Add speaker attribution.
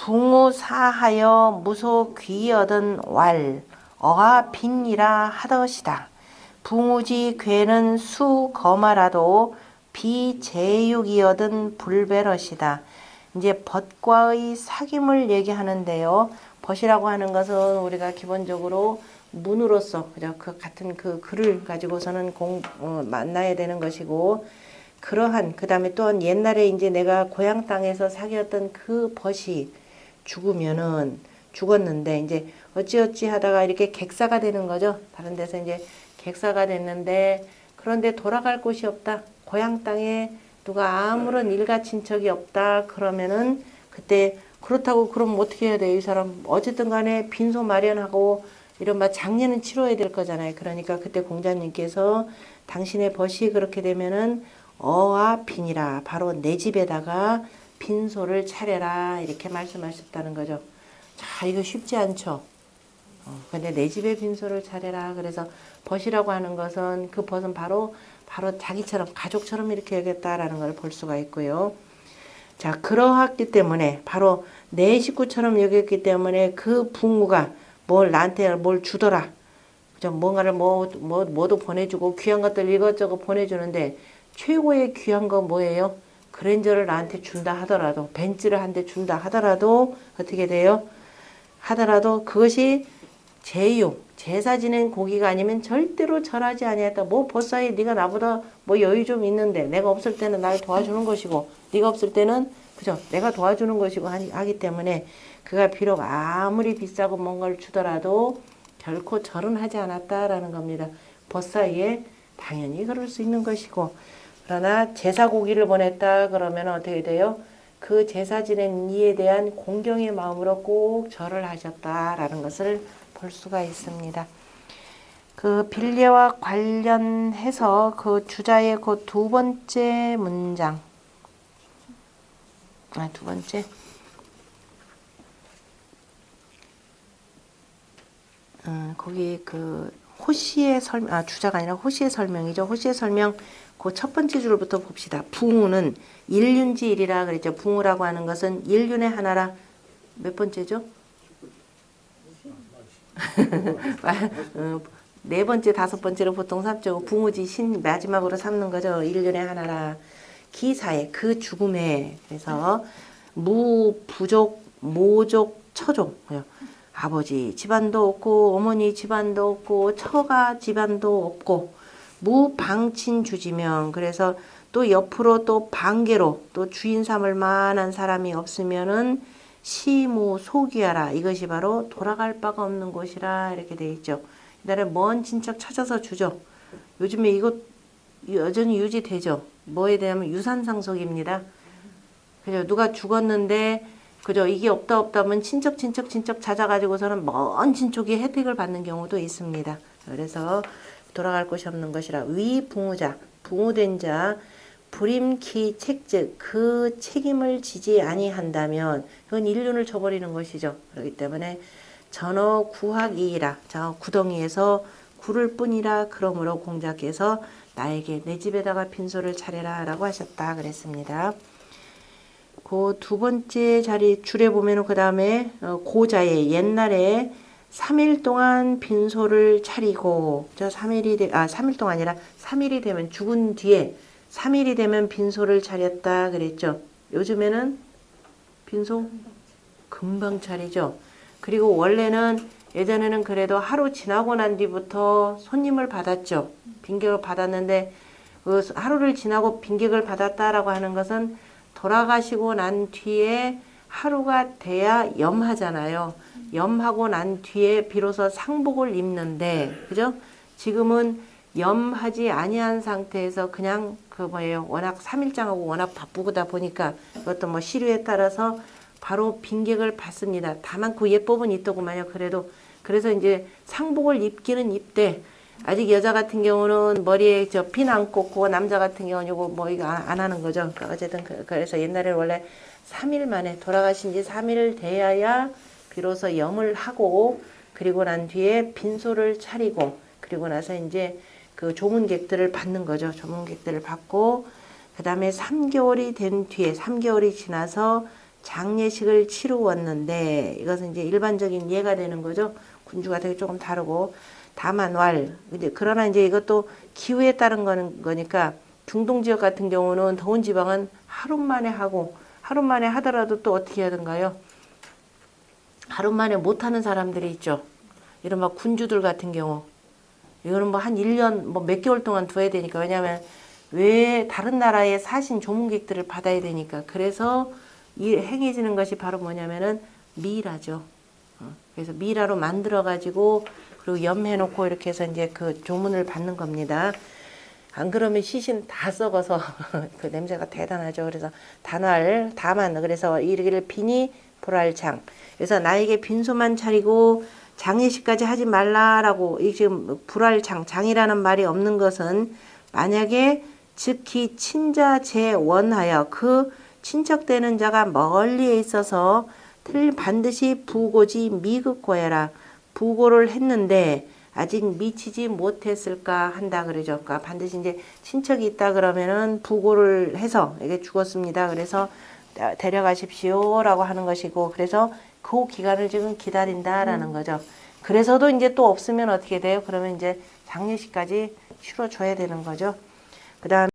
Speaker 1: 붕우사하여 무소 귀얻은 왈 어가 빈이라 하더시다. 붕우지 괴는 수 거마라도 비제육이얻은 불배럿이다. 이제 벗과의 사귐을 얘기하는데요. 벗이라고 하는 것은 우리가 기본적으로 문으로서 그죠 그 같은 그 글을 가지고서는 공 어, 만나야 되는 것이고 그러한 그 다음에 또한 옛날에 이제 내가 고향 땅에서 사귀었던 그 벗이 죽으면은 죽었는데 이제 어찌어찌 하다가 이렇게 객사가 되는 거죠. 다른 데서 이제 객사가 됐는데 그런데 돌아갈 곳이 없다. 고향 땅에 누가 아무런 일가 친척이 없다. 그러면은 그때 그렇다고 그럼 어떻게 해야 돼? 이 사람 어쨌든 간에 빈소 마련하고 이런 막 장례는 치러야 될 거잖아요. 그러니까 그때 공자님께서 당신의 벗이 그렇게 되면은 어와 빈이라 바로 내 집에다가 빈소를 차려라 이렇게 말씀하셨다는 거죠. 자 이거 쉽지 않죠. 어, 근데 내 집에 빈소를 차려라. 그래서 벗이라고 하는 것은 그 벗은 바로 바로 자기처럼 가족처럼 이렇게 여겼다라는 걸 볼 수가 있고요. 자 그러했기 때문에 바로 내 식구처럼 여겼기 때문에 그 부모가 뭘 나한테 뭘 주더라. 그죠? 뭔가를 뭐, 뭐, 뭐도 보내주고 귀한 것들 이것저것 보내주는데 최고의 귀한 건 뭐예요? 그랜저를 나한테 준다 하더라도 벤츠를 한 대 준다 하더라도 어떻게 돼요? 하더라도 그것이 제육, 제사 지낸 고기가 아니면 절대로 절하지 아니했다. 뭐 보사에 네가 나보다 뭐 여유 좀 있는데 내가 없을 때는 날 도와주는 것이고 네가 없을 때는 그죠? 내가 도와주는 것이고 하기 때문에 그가 비록 아무리 비싸고 뭔가를 주더라도 결코 절은 하지 않았다라는 겁니다. 벗사이에 당연히 그럴 수 있는 것이고 그러나 제사 고기를 보냈다 그러면 어떻게 돼요? 그 제사 지낸 이에 대한 공경의 마음으로 꼭 절을 하셨다라는 것을 볼 수가 있습니다. 그 빌례와 관련해서 그 주자의 그 두 번째 문장 아, 두 번째. 음, 거기 그 호시의 설명, 아, 주자가 아니라 호시의 설명이죠. 호시의 설명, 그 첫 번째 줄부터 봅시다. 붕우는 일륜지 일이라 그랬죠. 붕우라고 하는 것은 일륜의 하나라. 몇 번째죠? 어, 네 번째, 다섯 번째로 보통 삼죠. 붕우지 신 마지막으로 삼는 거죠. 일륜의 하나라. 기사에 그 죽음에 그래서 무 부족 모족 처족 아버지 집안도 없고 어머니 집안도 없고 처가 집안도 없고 무방친 주지명 그래서 또 옆으로 또 반개로 또 주인 삼을 만한 사람이 없으면은 시무 소귀하라 이것이 바로 돌아갈 바가 없는 곳이라 이렇게 돼 있죠. 이달에 먼 친척 찾아서 주죠. 요즘에 이것 여전히 유지되죠. 뭐에 대하면 유산 상속입니다. 그죠? 누가 죽었는데 그죠? 이게 없다 없다 면 친척 친척 친척 찾아가지고서는 먼 친척이 혜택을 받는 경우도 있습니다. 그래서 돌아갈 곳이 없는 것이라 위 붕우자 붕우된 자 불임키 책즉 그 책임을 지지 아니한다면 그건 인륜을 저버리는 것이죠. 그렇기 때문에 전어 구학이라 저 구덩이에서 구를 뿐이라 그러므로 공자께서 나에게 내 집에다가 빈소를 차려라 라고 하셨다 그랬습니다. 그 두 번째 자리 줄에 보면은 그 다음에 고자의 옛날에 3일 동안 빈소를 차리고 저 3일이 되, 아 3일 동안 아니라 3일이 되면 죽은 뒤에 3일이 되면 빈소를 차렸다 그랬죠. 요즘에는 빈소 금방 차리죠. 그리고 원래는 예전에는 그래도 하루 지나고 난 뒤부터 손님을 받았죠. 빈격을 받았는데 그 하루를 지나고 빈격을 받았다라고 하는 것은 돌아가시고 난 뒤에 하루가 돼야 염하잖아요. 염하고 난 뒤에 비로소 상복을 입는데 그죠? 지금은 염하지 아니한 상태에서 그냥 그 뭐예요. 워낙 3일장하고 워낙 바쁘다 보니까 그것도 뭐 시류에 따라서 바로 빈객을 받습니다. 다만 그 예법은 있더구만요. 그래도 그래서 이제 상복을 입기는 입되 아직 여자 같은 경우는 머리에 저 핀 안 꽂고 남자 같은 경우는 요거 뭐 이거 안, 안 하는 거죠. 그러니까 어쨌든 그, 래서 옛날에 원래 3일 만에 돌아가신 지 3일 돼야 비로소 염을 하고 그리고 난 뒤에 빈소를 차리고 그리고 나서 이제 그 조문객들을 받는 거죠. 조문객들을 받고 그 다음에 3개월이 된 뒤에 3개월이 지나서 장례식을 치루었는데 이것은 이제 일반적인 예가 되는 거죠. 군주가 되게 조금 다르고 다만 왈 이제 그러나 이제 이것도 기후에 따른 거는 거니까 중동 지역 같은 경우는 더운 지방은 하루 만에 하고 하루 만에 하더라도 또 어떻게 하던가요? 하루 만에 못 하는 사람들이 있죠. 이른바 군주들 같은 경우 이거는 뭐 한 1년 뭐 몇 개월 동안 둬야 되니까 왜냐하면 왜 다른 나라에 사신 조문객들을 받아야 되니까 그래서 이 행해지는 것이 바로 뭐냐면은 미라죠. 어, 그래서 미라로 만들어 가지고 그리고 염해 놓고 이렇게 해서 이제 그 조문을 받는 겁니다. 안 그러면 시신 다 썩어서 그 냄새가 대단하죠. 그래서 단활 다만 그래서 이르기를 비니 불알창. 그래서 나에게 빈소만 차리고 장례식까지 하지 말라라고 이 지금 불알창 장이라는 말이 없는 것은 만약에 즉히 친자 재원하여 그 친척되는 자가 멀리에 있어서 틀 반드시 부고지 미극고해라 부고를 했는데 아직 미치지 못했을까 한다 그러죠. 그러니까 반드시 이제 친척이 있다 그러면은 부고를 해서 이게 죽었습니다. 그래서 데려가십시오라고 하는 것이고 그래서 그 기간을 지금 기다린다라는 거죠. 그래서도 이제 또 없으면 어떻게 돼요? 그러면 이제 장례식까지 치러줘야 되는 거죠. 그 다음